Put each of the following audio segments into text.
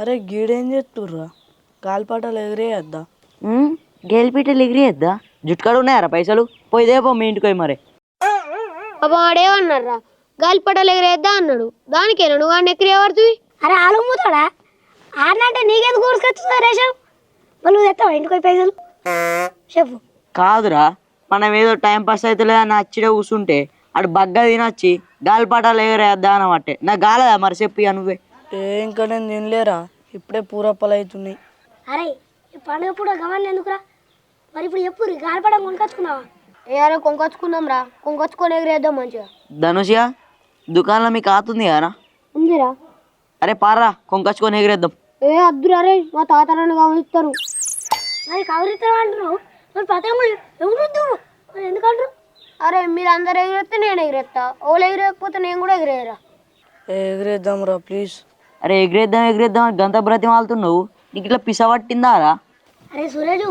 అరే గీడేం చేస్తుర్రా? గాలిపాటలు ఎగిరేయద్దా? గేలిపీటలు ఎగిరేద్దా జుట్టుకాడు ఉన్నాయారా పైసలు? పోయిదే పో మీ ఇంటికి పోయి మరి. పాపం వాడేమన్నారా గాలిపటాలు ఎగరేద్దా అన్నాడు. దానికేనా? నువ్వు వాడిని ఎక్కరేవాడుతుంది అరే ఆలుముతాడా ఆడినంటే నీకెందుకు కూరుకొచ్చుతా రేషం? మళ్ళీ నువ్వు తెస్తావా ఇంటికి పోయి పైసలు? చెప్పు. కాదురా మనం ఏదో టైం పాస్ అయితే అని అచ్చిడే కూర్చుంటే అటు బగ్గ తినొచ్చి గాలిపాటాలు ఎగరేద్దా అనమాట నాకు గాలదా మరి చెప్పు నువ్వే. ఏ ఇంకా నేను తినలేరా? ఇప్పుడే పూరప్పలు అవుతున్నాయి అరే ఈ పండుగ పూట గమని ఎందుకురా? మరి ఇప్పుడు చెప్పు గాలిపడం కొనుకొచ్చుకున్నావా? ఏ అరే కొంకొచ్చుకుందాం రా కొంకొచ్చుకొని ఎగరేద్దాం మంచిగా. ధనుషియా దుకాణంలో మీకు ఆతుంది కదరా ఉందిరా. అరే పారా కొంకచ్చుకొని ఎగిరేద్దాం. ఏ అద్దురా రే మా తాత నన్ను గమనిస్తారు మరి కవరిస్తావా అంటున్నావు? మరి పతంగులు ఎవరు ఎందుకంటారు అరే మీరు అందరు ఎగిరేస్తే నేను ఎగిరేస్తా. ఓళ్ళు ఎగిరేయకపోతే నేను కూడా ఎగిరేయరా? ఎగిరేద్దాం రా ప్లీజ్. అరే ఎగిరేద్దాం ఎగిరేద్దాం గంత బ్రతి వాళ్తున్నావు నీకు ఇట్లా పిస పట్టిందా రా అరే సురేజు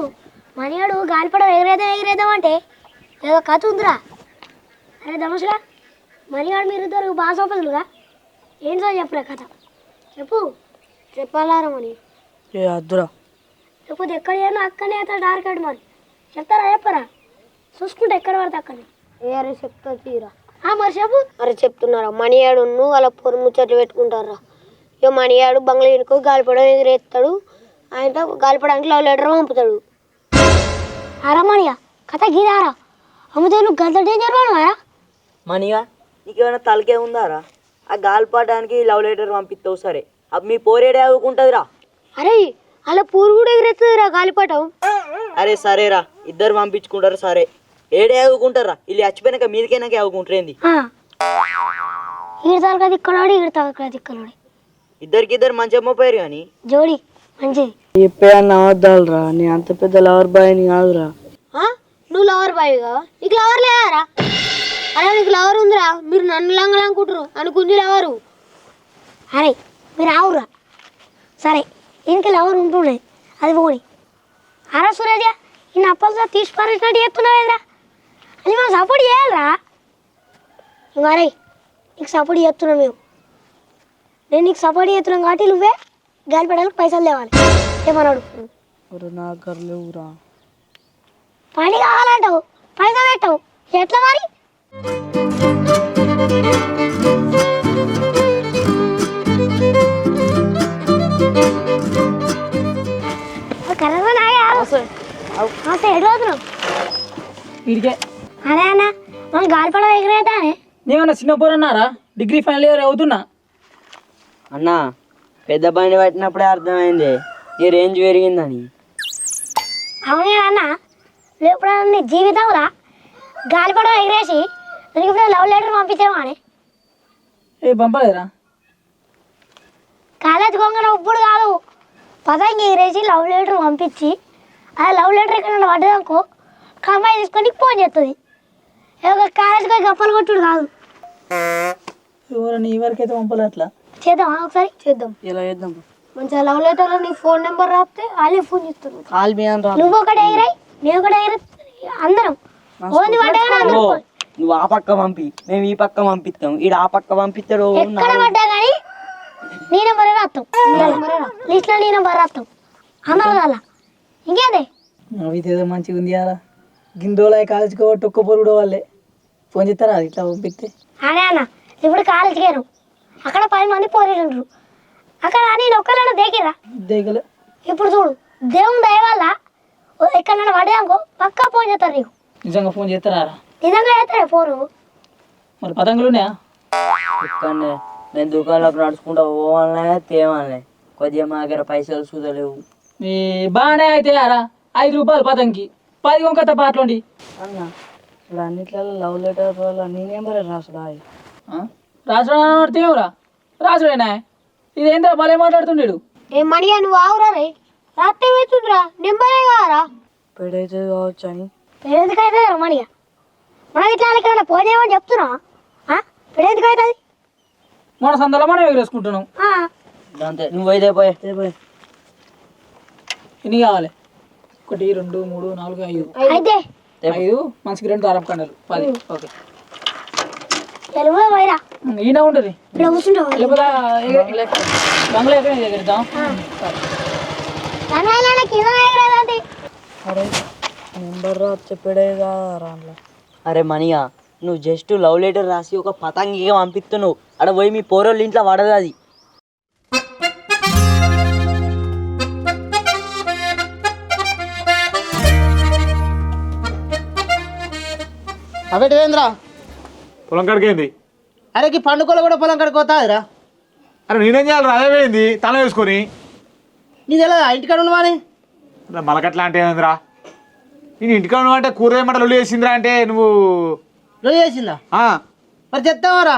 మనియాడు గాలిపడం ఎగిరేద్దాం ఎగిరేద్దాం అంటే ఏదో కథ ఉందిరా. అరే ధనుషుగా మనియాడు మీరు ఇద్దరు బాగా సంపదులుగా ఏంటో చెప్పురా కథ? చెప్పు. చెప్పాలారా మరి? ఏ అద్దురా. లేకపోతే ఎక్కడ చేయను అక్కడనే అతను డార్కెట్ మరి. చెప్తారా చెప్పరా? చూసుకుంటే ఎక్కడ పడితే అక్కడ. ఏ అరే చెప్తా తీరా. మరి చెప్పు. అరే చెప్తున్నారా? మణియాడు వాళ్ళ పొరు ముచ్చట్లు పెట్టుకుంటారా? ఇక మణియాడు బంగ్లా ఇనుకో గాలిపడం ఎగిరేస్తాడు. ఆయన గాలిపడానికి లవ్ లెటర్ పంపుతాడు. అరమణియ కథ గీదారా అమ్ముతే నువ్వు గంట డేంజర్ వాడువారా మనీగా నీకేమైనా తలకే ఉందారా? ఆ గాలిపాటానికి లవ్ లెటర్ పంపిస్తావు సరే. అప్పుడు మీ పోరేడే చదువుకుంటుందిరా అరే అలా పూరు కూడా ఎగిరేస్తుందిరా గాలిపటం. అరే సరేరా. ఇద్దరు పంపించుకుంటారు సరే. ఏడే చదువుకుంటారా వీళ్ళు చచ్చిపోయినాక మీదకైనాక చదువుకుంటారేంది ఈడు తలక దిక్కలాడు ఈడు తలక దిక్కలాడు ఇద్దరికి ఇద్దరు మంచి అమ్మపోయారు కానీ జోడి మంచిది. చెప్పే అన్న అవద్దాలు రా నీ అంత పెద్ద లవర్ బాయ్ని కాదురా. ఆ? నువ్వు లవర్ బాయ్ కదా నీకు లవర్ లేదారా? అరే నీకు లవర్ ఉందిరా. మీరు నన్ను లంగలనుకుంటారు అనుకుంది లవరు అరే మీరు ఆవురా. సరే ఇంక ఎవరు ఉంటుండే. అది పోని. అరా సురేజ. ఈ అప్పలతో తీసి పారేసినట్టు చెప్తున్నావేంద్రా అది మనం సపోర్ట్ చేయాలరా. అరే నీకు సపోర్ట్ చేస్తున్నాం మేము. నేను నీకు సపోర్ట్ చేస్తున్నాం కాబట్టి నువ్వే గాలి పెట్టడానికి పైసలు లేవాలి. ఏమన్నాడు నా దగ్గర లేవురా. పని కావాలంటావు. పైసలు పెట్టావు. ఎట్లా మరి? అన్న మనం గాలిపడ నేమన్నా చిన్న పోరన్నారా డిగ్రీ ఫైనల్ ఇయర్ అవుతున్నా. అన్న పెద్ద బండి పట్టినప్పుడే అర్థమైంది. ఈ రేంజ్ పెరిగిందని. అవునే అన్న ఇప్పుడు నీ జీవితంలో గాలిపడ ఎగిరేసి నీకు ఇప్పుడు లవ్ లెటర్ పంపించావా అని ఏ పంపలేదురా. కాలేజ్ కొంగన ఇప్పుడు కాదు. పతంగి ఎగిరేసి లవ్ లెటర్ పంపించి ఆ లవ్ లెటర్ ఎక్కడ పడ్డదనుకో ఒక అమ్మాయి తీసుకొని ఫోన్ చేస్తుంది ఒక కాలేజ్కి పోయి గప్పలు కొట్టుడు కాదు. ఎవరు నీ వరకైతే పంపలే అట్లా? చేద్దామా? ఒకసారి చేద్దాం. ఇలా చేద్దాం? మంచిగా లవ్ లెటర్లో నీ ఫోన్ నెంబర్ రాస్తే వాళ్ళే ఫోన్ చేస్తారు. కాల్ మీ అని రా నువ్వు ఒకటి ఎగిరాయి నేను ఒకటి ఎగిరి అందరం. ఓన్లీ పడ్డా. నువ్వు ఆ పక్క పంపి మేము ఈ పక్క పంపిస్తాం. ఈడ ఆ పక్క పంపిస్తాడు ఎక్కడ పడ్డా కానీ నీ నెంబర్ రాస్తాం లిస్ట్లో నీ నెంబర్ రాస్తాం అందరం అలా. ఇంకేంది? ఇదేదో మంచిగా ఉంది కదా గిందోలా కాలేజీకి ఒకటి ఒక్క పొరు కూడా వాళ్ళే ఫోన్ చేస్తారా? ఇట్లా పంపిస్తే. అనే అన్న ఇప్పుడు కాలేజీకి గారు అక్కడ పది మంది పోరీలు అక్కడ నేను ఒక్కరైనా దేకిరా దేగలే ఇప్పుడు చూడు దేవుని దయ వల్ల ఎక్కడైనా పడ్డాకో పక్కా ఫోన్ చేస్తారు నీకు. నిజంగా ఫోన్ చేస్తారా? నిజంగా చేస్తారే ఫోను? మరి పతంగులు ఉన్నాయా? ఇక్కడనే నేను దుకాణంలోకి నడుచుకుంటా పోవాలనే తేవాలనే. కొద్దిగా మా దగ్గర పైసలు చూడలేవు బాగానే అయితే యారా ఐదు రూపాయలు పతంగి పది వంకత పాటలోండి. అన్న ఇప్పుడు అన్నిట్లలో లవ్ లెటర్ వల్ల నీ నెంబరే రాసుడా రాజుడు ఏమరా రాజుడేనా ఇదేంద్రా భలే మాట్లాడుతుండేడు? ఏ మణి నువ్వు ఆవురా రే? రాత్రి అవుతుందిరా నెంబరే కారా పెడైతే కావచ్చు అని. ఎందుకైతే రమణిగా మనం ఇట్లా ఇక్కడ ఫోన్ చేయమని చెప్తున్నా ఇప్పుడు ఎందుకు అవుతుంది మన సందలో మనం ఎగరేసుకుంటున్నాం. అంతే నువ్వు అయితే పోయే. ఎన్ని కావాలి ఒకటి రెండు మూడు నాలుగు ఐదు. ఐదు. మనిషికి రెండు దారం కండలు. పది. ఓకే. ఈయన ఉంటుంది లేకపోతే ఎగ- బంగ్లా ఎక్కడ అరే నెంబర్ రా చెప్పాడే అరే మనియా నువ్వు జస్ట్ లవ్ లెటర్ రాసి ఒక పతంగిగా పంపిస్తున్నావు అక్కడ పోయి మీ పోరోళ్ళ ఇంట్లో పడదు అది. అవేటివేంద్రా? పొలం కడికేంది? అరే ఈ పండుగలు కూడా పొలం కడికి పోతాదిరా అరే నేనేం చేయాలి రా? అదేమైంది తల వేసుకొని. నీ తెలియదా ఇంటికాడ అరే మలకట్లా అంటే ఏందిరా? నేను ఇంటికాడ ఉన్నావంటే కూర ఏమంటే లొల్లి చేసిందిరా అంటే నువ్వు చేసిందా ఆ, మరి చెప్తావారా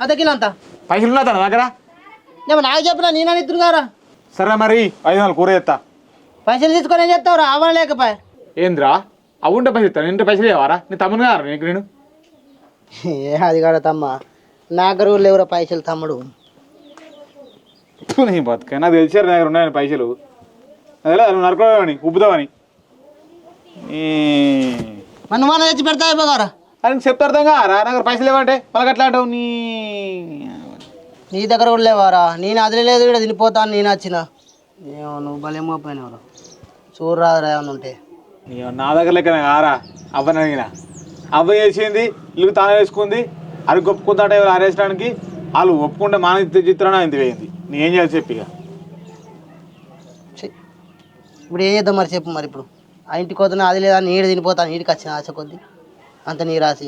అర్ధ కిలో అంతా. పైసలు ఉన్నా తన దగ్గర? నేను నాకు చెప్పినా నేను ఇద్దరు గారా సరే మరి ఐదు వందలు కూర చేస్తా. పైసలు తీసుకొని ఏం చెప్తావురా అవన లేకపోయా. ఏందిరా? అవి ఉంటే పైసలు ఇస్తాను ఇంటి పైసలు ఇవ్వరా నీ తమ్ముడు గారు నీకు నేను. ఏ అది కాడ తమ్మ. నా దగ్గర లేవురా పైసలు తమ్ముడు. నీ బతుక నాకు తెలిసారు నా దగ్గర ఉన్నాయని పైసలు. అదే నువ్వు నరకోవని ఉబ్బుతావని. ఈ. మన మన తెచ్చి పెడతా అయిపోగారా అది నీకు చెప్తే అర్థం కారా నా దగ్గర పైసలు ఇవ్వంటే మలకట్లా అంటావు నీ? నీ దగ్గర కూడా లేవారా? నేను అది లేదు ఇక్కడ తినిపోతాను నేను వచ్చిన. ఏమో నువ్వు భలే మోపోయినవరా చూడరాదురా ఏమన్నా ఉంటే. నీ దగ్గర లెక్క ఆరా అవ్వని అడిగిన. అవ్వ చేసింది ఇల్లు తాను వేసుకుంది అది ఒప్పుకుందాట ఎవరు ఆరేసడానికి? వాళ్ళు ఒప్పుకుంటే మాన చిత్రాన్ని ఇంత వేయింది నేనేం చేయాలి చెప్పి ఇక. ఛీ. ఇప్పుడు ఏం చేద్దాం మరి చెప్పు మరి ఇప్పుడు. ఆ ఇంటికి వద్దున అది లేదా నీడు తినిపోతాను నీడికి వచ్చిన ఆశ కొద్ది. అంత నీ రాసి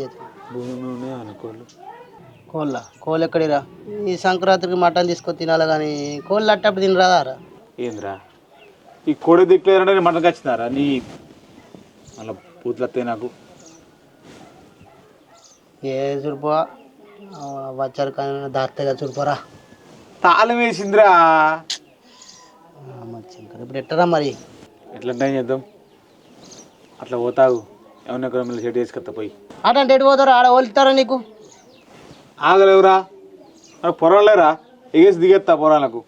కోళ్ళ. కోళ్ళు? ఎక్కడిరా? ఈ సంక్రాంతికి మటన్ తీసుకొని తినాలి కానీ కోళ్ళు అట్టప్పుడు తినరాదారా ఏందిరా? ఈ కోడి దిక్కులేదంటే నేను మటన్కి వచ్చినారా నీ మళ్ళీ పూతులు వస్తాయి నాకు. ఏ చూడిపో వచ్చారు కానీ దాత్తగా చూడిపోరా. తాళం వేసిందిరా. ఇప్పుడు ఎట్టరా మరి? ఎట్లంటే ఏం చేద్దాం? అట్లా పోతావు. ఏమన్నా ఎక్కడ మళ్ళీ సెట్ చేసుకొస్తా పోయి. అటు అంటే ఎటు పోతారు? ఆడ వలుతారా నీకు? ఆగలేవురా. నాకు పొరలేరా ఎగేసి దిగేస్తా పొరాలకు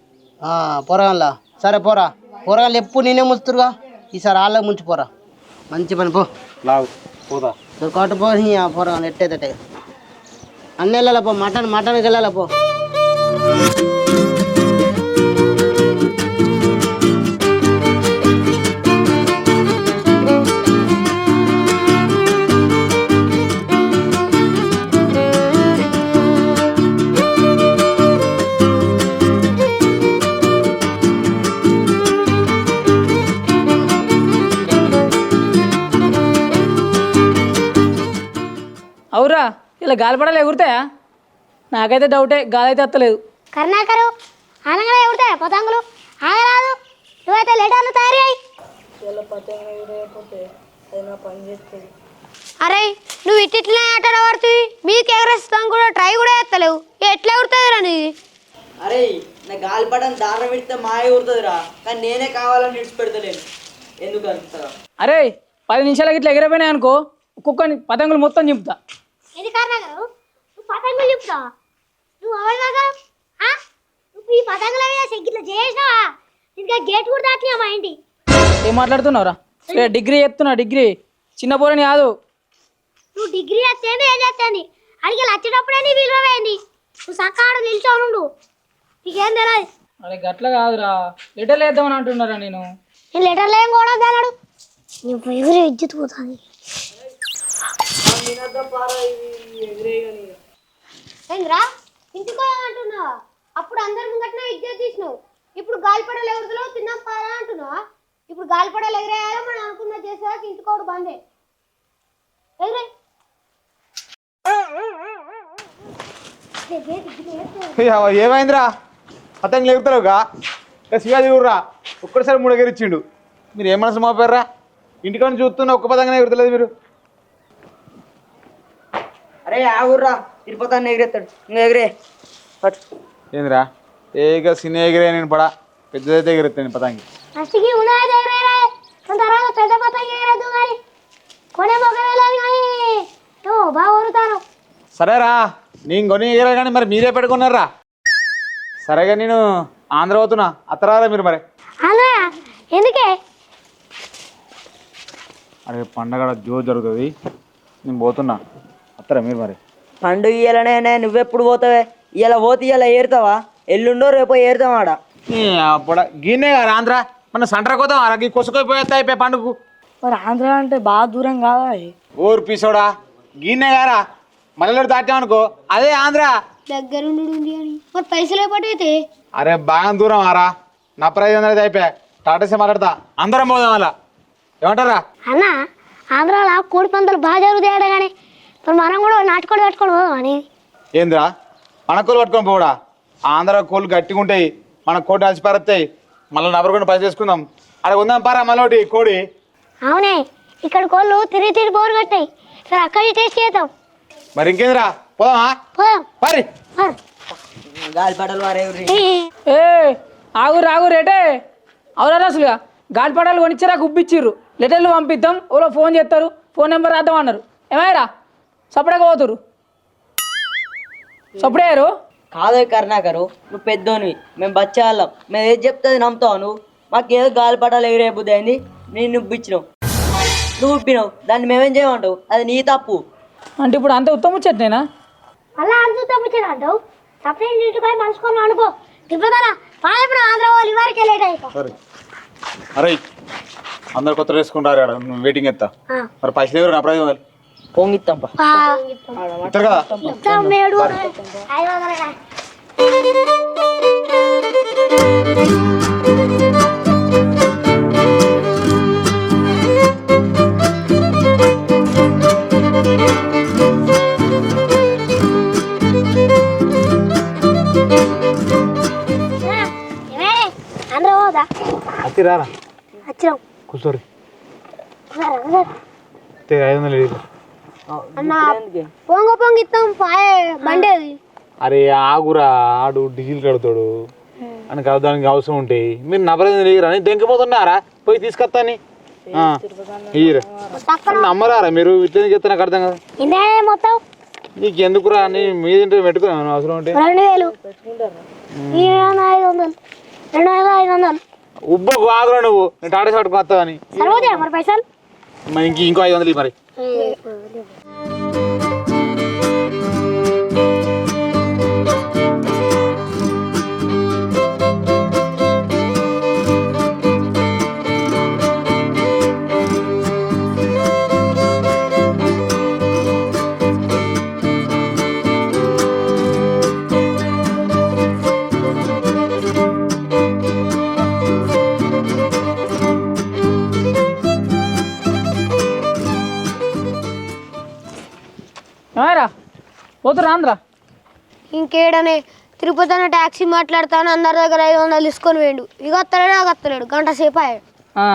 పొరగాన్లా సరే పోరా. పొరగాన్లు ఎప్పుడు నేనే ముంచుతురుగా ఈసారి వాళ్ళకి ముంచిపోరా మంచి పని పో. లాగు పోతా దొరకట పో నీ ఆ పొరగాన్లు ఎట్టేదటే అన్ని వెళ్ళాల పో మటన్ మటన్కి వెళ్ళాల పో. ఇలా గాలిపడాలు ఎగురుతాయా? నాకైతే డౌటే గాలి అయితే ఎత్తలేదు కరుణాకరు ఆనంగా ఎగురుతాయి పతంగులు? ఆగరాదు నువ్వైతే లెటర్లు తయారు అయ్యి అరే నువ్వు ఇట్టిట్లనే ఆట పడుతుంది మీకు ఎగరేస్తాం కూడా ట్రై కూడా చేస్తలేవు. ఎట్లా ఎగురుతుంది నీది? అరే నా గాలిపటం దారం పెడితే మాయ ఊరుతుందిరా కానీ నేనే కావాలని విడిచిపెడతలేను. ఎందుకు అంతగా అరే పది నిమిషాలకి ఇట్లా ఎగిరిపోయినాయి అనుకో ఒక్కొక్కని పతంగులు మొత్తం చింపుతా. కరుణాకరు నువ్వు పతంగులు నువ్వు నువ్వు ఈ పతంగుల ఇట్లా చేసినావా? ఇంకా గేట్ కూడా దాటినా మా ఇంటి? ఏం మాట్లాడుతున్నావురా? డిగ్రీ చెప్తున్నా డిగ్రీ. చిన్న పోరని కాదు. నువ్వు డిగ్రీ చేస్తేంది ఏం చేస్తుంది? అడిగి వచ్చేటప్పుడే నీ విలువ వేయండి నువ్వు సక్కాడు నిల్చో నుండు నీకేం తెలియదు అరే గట్ల కాదురా. లెటర్లు వేద్దామని అంటున్నారా నేను? నేను లెటర్లు ఏం కూడా అన్నాడు. నువ్వు ఎవరు విద్యుత్ పోతుంది. ఏంద్రా? ఇంటికో అంటున్నావా? అప్పుడు అందరి ముంగట్న విద్యుత్ తీసినావు. ఇప్పుడు గాలిపడలు ఎగురుతులో తిన్నాం పారా అంటున్నావా? ఇప్పుడు గాలిపడలు ఎగిరేయాలో? మనం అనుకున్న చేసేదాకా ఇంటికోడు బందే. ఎగిరే. ఏమైందిరా? పతంగులు ఎగురుతారుగా ఇక శివాజీ ఊర్రా ఒక్కటిసారి మూడు ఎగిరిచ్చిండు మీరు ఏ మనసు మోపారా ఇంటికాడ చూస్తున్నా ఒక్క పతంగా ఎగురతలేదు మీరు. అరే ఆగుర్రా. తిరుపతి ఎగిరేస్తాడు ఎగిరే. పట్టు. ఏందిరా? ఏక సినీ ఎగిరే నేను పడా? పెద్దదైతే ఎగిరెత్తాను పతంగి. ఫస్ట్కి ఉన్నది ఎగిరేరా? దాని తర్వాత పెద్ద పతంగి ఎగిరేద్దు కానీ కొనే మొక్క వెళ్ళదు కానీ నువ్వు బాగా ఊరుతాను సరేరా. నేను కొని ఎగిరా కానీ మరి మీరే పెట్టుకున్నారా? సరేగా నేను ఆంధ్ర పోతున్నా. అత్తరారా మీరు మరి. అలా ఎందుకే? అరే పండగ జో జరుగుతుంది. నేను పోతున్నా. వస్తారా మీరు మరి? పండుగ ఇయ్యాలనే నువ్వెప్పుడు పోతావే? ఇలా పోతే ఇలా ఏరుతావా? ఎల్లుండో రేపో ఏరుతావా ఆడ. అప్పుడ గిన్నే కదా ఆంధ్ర? మన సంటర కోతాం అయిపోయి పండుగ మరి ఆంధ్ర అంటే బాగా దూరం కాదా ఊరు పీసోడా. గిన్నే గారా? మళ్ళీ దాటామనుకో అదే ఆంధ్ర. అని. మరి పైసలు అయిపోతే అరే బాగా దూరం ఆరా. నా ప్రైజ్ అనేది అయిపోయా. టాటాసే మాట్లాడతా. అందరం పోదాం అలా. ఏమంటారా? అన్న ఆంధ్రాలో కోడి పందాలు బాగా జరుగుతాయి కానీ మరి మనం కూడా నాటుకోడి పోదాం అని. ఏందిరా? మన కోళ్ళు పట్టుకొని పోడా ఆంధ్ర కోళ్ళు గట్టిగా ఉంటాయి మన కోటి అలసిపారస్తాయి మళ్ళీ నవ్వకుండా పని చేసుకుందాం. అక్కడ ఉందాం పారా మళ్ళీ కోడి. అవునే ఇక్కడ కోళ్ళు తిరిగి తిరిగి బోరు కట్టాయి సరే అక్కడి టేస్ట్ చేద్దాం. మరి ఇంకేందిరా? పోదామా? పోదాం. పరి. వారే ఏ ఆగురు ఆగురు ఏటే అవునా అసలుగా గాలిపటాలు కొనిచ్చారా గుబ్బిచ్చిర్రు. లెటర్లు పంపిద్దాం ఓలో ఫోన్ చేస్తారు ఫోన్ నెంబర్ రాద్దాం అన్నారు. ఏమైరా సపరేట్గా పోతురు సపడేయారు కాదు కరుణాకరు నువ్వు పెద్దోనివి. మేము బచ్చాళ్ళం. మేము ఏది చెప్తుంది నమ్ముతావు నువ్వు. మాకేదో గాలిపటాలు ఎగిరే బుద్ధి అయింది నేను నువ్వు ఇచ్చినావు నువ్వు ఉప్పినావు దాన్ని మేమేం చేయమంటావు? అది నీ తప్పు. అంటే ఇప్పుడు అంత ఉత్తమ చెట్నేనా మళ్ళా అంత తప్పించాడు అంటావు? సపరేట్ ఇంటిపై మలుచుకొని అనుకో. తిప్పుతారా ఆంధ్ర వాళ్ళు ఇవరికి లేట్ అయిపో సరే. అరే అందరు కొత్త వేసుకుంటారు వెయిటింగ్ ఎత్తా. మరి పైసలు ఎవరు నా ప్రైజ్ ఇవ్వాలి పొంగిస్తాం పా ఇస్తారు కదా ఇస్తాం మేడు ఐదు వందల ఆంధ్ర పోదా? అతి రారా వచ్చినాం. అన్న పొంగ అరే ఆగురా ఆడు డీజిల్ కడతాడు. అని కాదు దానికి అవసరం ఉంటాయి మీరు నవ్వలేదు లేరా నేను దెంకపోతున్నారా పోయి తీసుకొస్తాని. నమ్మరారా మీరు? ఇట్లా చెప్తే నాకు అర్థం కదా మొత్తం. నీకు ఎందుకురా నేను మీద పెట్టుకున్నాను అవసరం ఉంటే. రెండు వేలు. రెండు ఐదు వందలు. రెండు వేల ఐదు వందలు. ఉబ్బకు ఆగురా నువ్వు. నేను టాటా షాట్కి వస్తావని. పైసలు. మరి ఇంకా ఇంకో ఐదు వందలు మరి ఇంకేడనే తిరుపతి అన్న ట్యాక్సీ మాట్లాడతాను అందరి దగ్గర ఐదు వందలు తీసుకొని వేయండు ఇక వస్తలేడు నాకు వస్తలేడు గంట సేపు అయ్యాడు ఆ,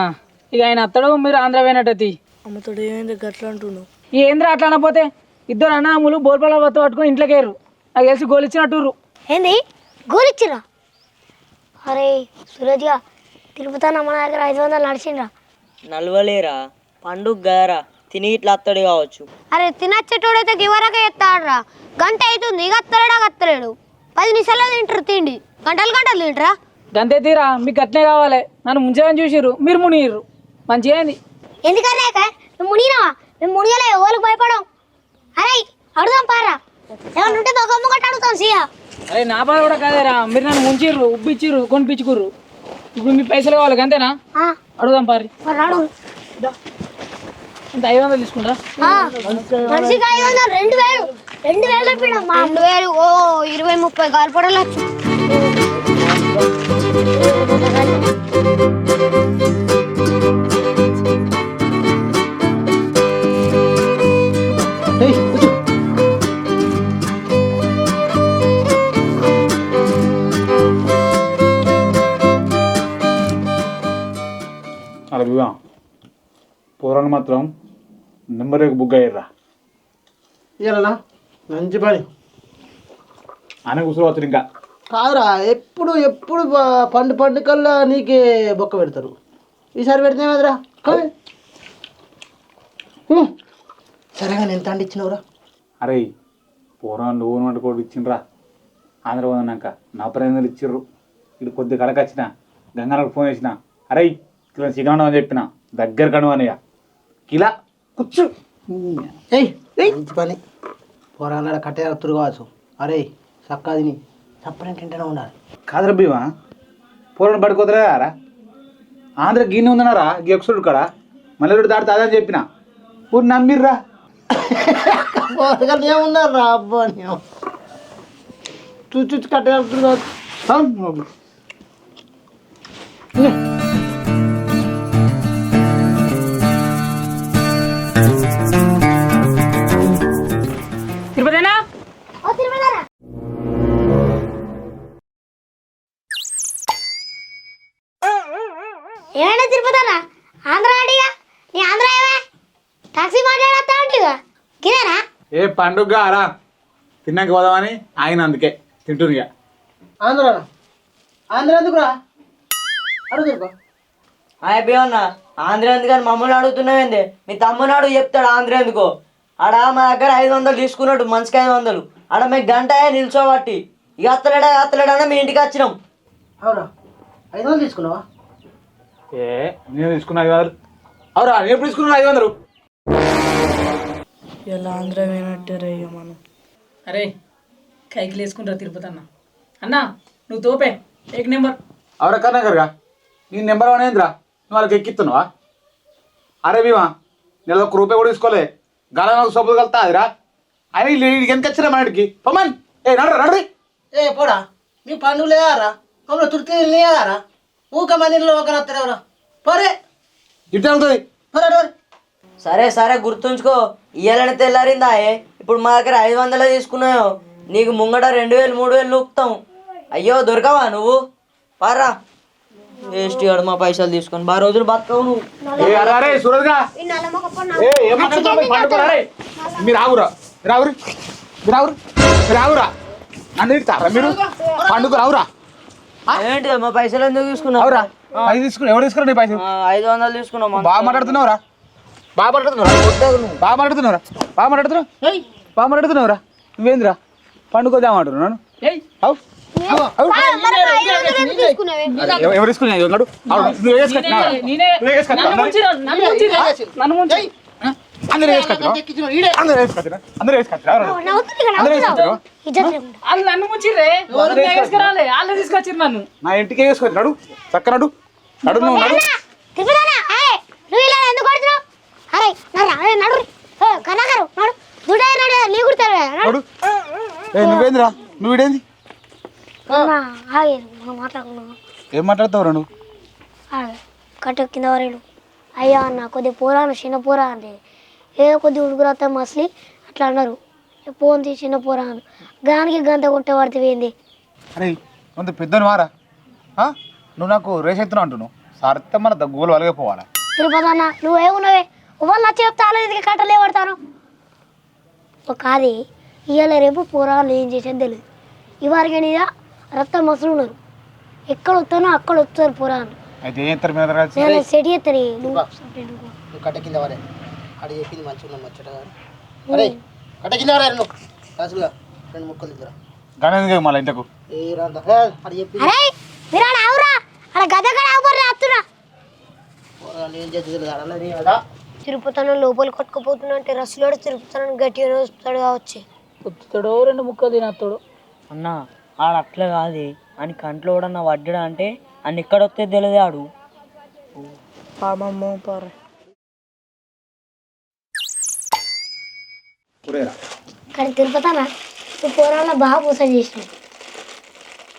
ఇక ఆయన అత్తడు మీరు ఆంధ్ర పోయినట్టయితే అమ్మతోడు ఏమైంది గట్ల అంటున్నావు ఏంద్ర అట్లా అనపోతే ఇద్దరు అన్నదమ్ములు బోల్పల వత్త పట్టుకొని ఇంట్లోకి ఏరు నాకు తెలిసి గోలిచ్చినట్టుర్రు ఏంది? గోలిచ్చిరా అరే సూరజ్గా తిరుపతి అన్న మన దగ్గర ఐదు వందలు నడిచిండ్రా. నలవలేరా? పండుగ గదరా తిని ఇట్లా అత్తడు కావచ్చు. అరే తినచ్చేటోడైతే గివరకే ఎత్తాడరా గంట అవుతుంది ఇక వస్తలేడా వస్తలేడు పది నిమిషాల్లో తింటారు తిండి. గంటలు గంటలు తింటరా? గంతే తీరా మీకు అట్నే కావాలి. నన్ను ముంచని చూసిర్రు మీరు మునిగిర్రు. మంచిగా అయింది ఎందుకన్నా మేము మునిగినావా? మేము మునిగలే ఓలకు భయపడం అరే అడుగుదాం పారా. ఏమన్నా ఉంటే ఒక అమ్మ కొట్టి అడుగుతాం సీయా. అరే నా బాధ కూడా కాదేరా. మీరు నన్ను ముంచిర్రు ఉబ్బిచ్చిర్రు కొనిపించుకుర్రు. ఇప్పుడు మీ పైసలు కావాలి అంతేనా అడుగుదాం పారి. మరి అడుగు ఐదు వందలు తీసుకుంటా ఆ, మనిషికి ఐదు వందలు రెండు వేలు. రెండు వేలు చెప్పినాం మా రెండు వేలు ఓ ఇరవై ముప్పై గాలిపడలు వచ్చు. అలా వివా పూర్వాన్ని మాత్రం నెంబర్ బుక్ అయ్యారా ఇయ్యాలనా మంచి పని. ఆయన కూర్చోవచ్చు ఇంకా. కాదురా ఎప్పుడు ఎప్పుడు పండు పండుగల్లో నీకే బొక్క పెడతారు. ఈసారి పెడితే ఏమదిరా? కానీ సరేగా ఎంత అండి ఇచ్చినవురా. అరే పూర్వం నువ్వు వంట కూడా ఇచ్చిండ్రా. ఆంధ్ర పోయినాక నా ప్రయోజనాలు ఇచ్చిర్రు. ఇటు కొద్ది కడక వచ్చిన గంగాలకు ఫోన్ చేసిన అరే ఇక్కడ చికెన్ అని చెప్పిన దగ్గర కను అనయ్య ఇలా కూర్చో. ఏయ్ మంచి పని. పోరాళ్ళ కట్టే వస్తురు కావచ్చు. అరే చక్కా తిని. చప్పని తింటూనే ఉండాలి. కాదురా భీమా పూలను పడుకోదరా ఆంధ్ర గిన్నె ఉందన్నారా? గీ ఒకసారి కాడ మళ్ళీ దాడితే అదని చెప్పిన. ఊరు నమ్మిర్రా. ఏమున్నారు రా అబ్బా చూసి కట్టే వస్తురు కావచ్చు. ఏమైనా తిరుపతరా ఆంధ్ర అడిగా నీ ఆంధ్ర ఏమే టాక్సీ మాట్లాడతా గిదేనా ఏ పండుగ రా. తిన్నాక పోదామని ఆయన అందుకే తింటునిగా ఆంధ్ర ఆంధ్ర ఎందుకురా? అడుగుతురుకో హ్యాపీ అన్న ఆంధ్ర ఎందుకని మమ్మల్ని అడుగుతున్నావేంది మీ తమ్ముని అడుగు చెప్తాడు ఆంధ్ర ఎందుకో. ఆడ మా దగ్గర ఐదు వందలు తీసుకున్నాడు మనిషికి ఐదు వందలు. ఆడ మీకు గంట నిల్చోబట్టి. ఇక అత్తలేడా అత్తలేడా మీ ఇంటికి వచ్చినాం. అవునా? ఐదు వందలు తీసుకున్నావా? ఏ? నేను తీసుకున్నా ఐదు వందలు. అవురా నేను ఎప్పుడు తీసుకున్నా ఐదు వందలు? ఇలా ఆంధ్ర ఇక మనం? అరే కైకిలు వేసుకుంటారా తిరుపతి అన్న అన్న నువ్వు తోపే. ఏక్ నెంబర్ అవరా కర్ణాకర్గా. నీ నెంబర్ వన్ ఏంద్రా? నువ్వు వాళ్ళకి ఎక్కిస్తున్నావా అరే భీమా నెల ఒక్క రూపాయి కూడా తీసుకోలే. గల నాకు సొప్పులు కలుతా అదిరా. ఎంత వచ్చినా మన ఇంటికి పొమ్మన్. ఏ నడరా నడరి. ఏ పోడా మీ పండుగ లేదారా? మమ్మల్ని తుర్తి లేదారా? ఊక మందిలో ఒక వస్తారెవరా పోరే. ఇటు అవుతుంది పోరే పోరే సరే సరే గుర్తుంచుకో. ఇయ్యాలని తెల్లారిందా ఏ ఇప్పుడు మా దగ్గర ఐదు వందలే తీసుకున్నాయో. నీకు ముంగట రెండు వేలు మూడు వేలు నూకుతాం. అయ్యో దొరకవా నువ్వు? పారా వేస్ట్ గాడు మా పైసలు తీసుకొని. బాగా రోజులు బతకవు నువ్వు. ఏ అరే అరే సూరజ్గా ఏ ఏం మాట్లాడుతున్నావు? పోయి పండుకోరా రే. మీరు ఆగురా. మీరు ఆగురు. మీరు ఆగురు. మీరు ఆగురా. నన్ను తిడతారా మీరు? పండుగ రావురా ఏంటి మా పైసలు ఎందుకు తీసుకున్నావు? పైసలు తీసుకున్నా ఎవరు తీసుకురా నీ పైసలు? ఐదు వందలు తీసుకున్నాం బాగా మాట్లాడుతున్నావురా. బాగా మాట్లాడుతున్నావురా. బాగా మాట్లాడుతున్నావురా. బాగా మాట్లాడుతున్నావు. బాగా మాట్లాడుతున్నావురా. నువ్వేందిరా? పండుకోదామంటున్నావు నన్ను. ఏయ్. అవు. అవు. తీసుకున్నావే? అరే, ఎవ- ఎవరు తీసుకున్నా అందరూ వేసుకొచ్చినావా? అందరూ వేసుకొచ్చినా? అందరూ ఇక్కడ అందరూ లేకుండా వాళ్ళు నన్ను వాళ్ళు తీసుకురాలే వాళ్ళు తీసుకొచ్చిర్రు నన్ను. నా ఇంటికి వేసుకొచ్చినాడు చక్క నడు. నడు. నువ్వు నడు. నువ్వేందిరా? నువ్వు ఇడేంది ఏం మాట్లాడతావురా నువ్వు? కట్ట కింద వరేడు అయ్యా అన్న కొద్ది పోరాను చిన్న పోరా అంటే ఏదో కొద్ది ఉడుకురత్త మసలి అట్లా అన్నారు. పోంది చిన్న పోరా అని గానికి గంత కొట్టే పడితే ఏంది? అరే కొంత పెద్దను వారా? ఆ? నువ్వు నాకు రేస్ ఎత్తున్నా అంటున్నావు. సరితే మన దగ్గులు వలగపోవాలా తిరుపతి అన్న నువ్వేమున్నావే? వాళ్ళు నచ్చి చెప్తే వాళ్ళు ఎందుకు కట్టలే పడతాను ఒక అది ఇవాళ రేపు పోరాలు ఏం చేసేది తెలియదు ఇవారికి మీద రక్తం మసలు ఉన్నారు. ఎక్కడ వస్తానో అక్కడ వస్తారు పోరాలు అయితే ఏం నేను సెట్ చేస్తాను ఆడ చెప్పింది మంచిగా ముచ్చటగా అరే కట్ట కింద వారే నువ్వు? కాసులుగా రెండు ముక్కలు ఇద్దరు గణేంద్ర మళ్ళీ ఇంటకు ఏ రాంత ఆడ చెప్పింది అరే మీరు ఆడ ఆవురా ఆడ గద కడ ఆవురా వస్తున్నా పోరాళ్ళు ఏం చేస్తుంది అడలే అదా తిరుపతి లోపలి కొట్టుకుపోతున్నా అంటే రస్సులోడు తిరుపతి గట్టిగా వస్తాడు కావచ్చు. కొత్తుతాడో రెండు ముక్కలు తినస్తాడు? అన్న ఆడ అట్లా కాదు. అని కంట్లో కూడా నా వడ్డడా అంటే అన్ని ఎక్కడ వస్తే తెలియదు ఆడు. పామమ్మ పార కానీ తిరుపతి అన్న నువ్వు పోరాళ్ళ బాగా మోసం చేసినావు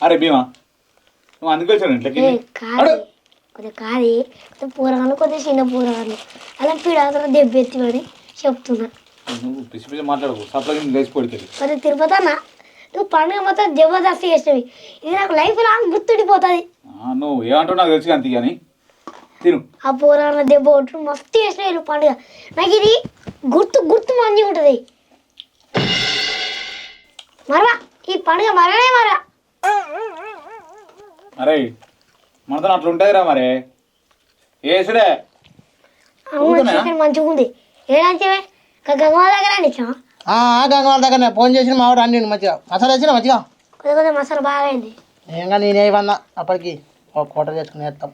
అరే భీమా నువ్వు అందుకు వచ్చాడు ఇంట్లోకి? ఏ కాదు. కొద్దిగా కాదు. కొద్దిగా పోరాలు కొద్దిగా చిన్న పోరాలు అలా పీడాకలు దెబ్బ ఎత్తిమని చెప్తున్నా. నువ్వు పిచ్చి పిచ్చి మాట్లాడకు. సప్లై లేచి కొద్దిగా నువ్వు పండుగ మొత్తం జబర్దస్త్ చేసినవి. ఇది నాకు లైఫ్ లాంగ్ గుర్తుండిపోతుంది నువ్వు ఏమంటావు నాకు తెలుసు అంతే కానీ తిను. ఆ పోరాల దెబ్బ కొట్టు మస్తు చేసినాయి నువ్వు పండుగ. నాకు ఇది గుర్తు గుర్తు మంచిగా ఉంటుంది. మరవా. ఈ పండుగ మరనే మరా అరే మనతో అట్లా ఉంటుందిరా మరి. ఏసుడే. అవును చికెన్ మంచిగా ఉంది. గంగమ్మ దగ్గర గంగవాళ్ళ దగ్గర ఫోన్ చేసిన మా వాడు అన్ని మంచిగా. మసాలా వేసిన మంచిగా? కొద్దిగా కొద్దిగా మసాలా బాగా అయింది. ఏంగా నేనే ఇవన్నా అప్పటికి ఒక కోట చేసుకుని వేస్తాం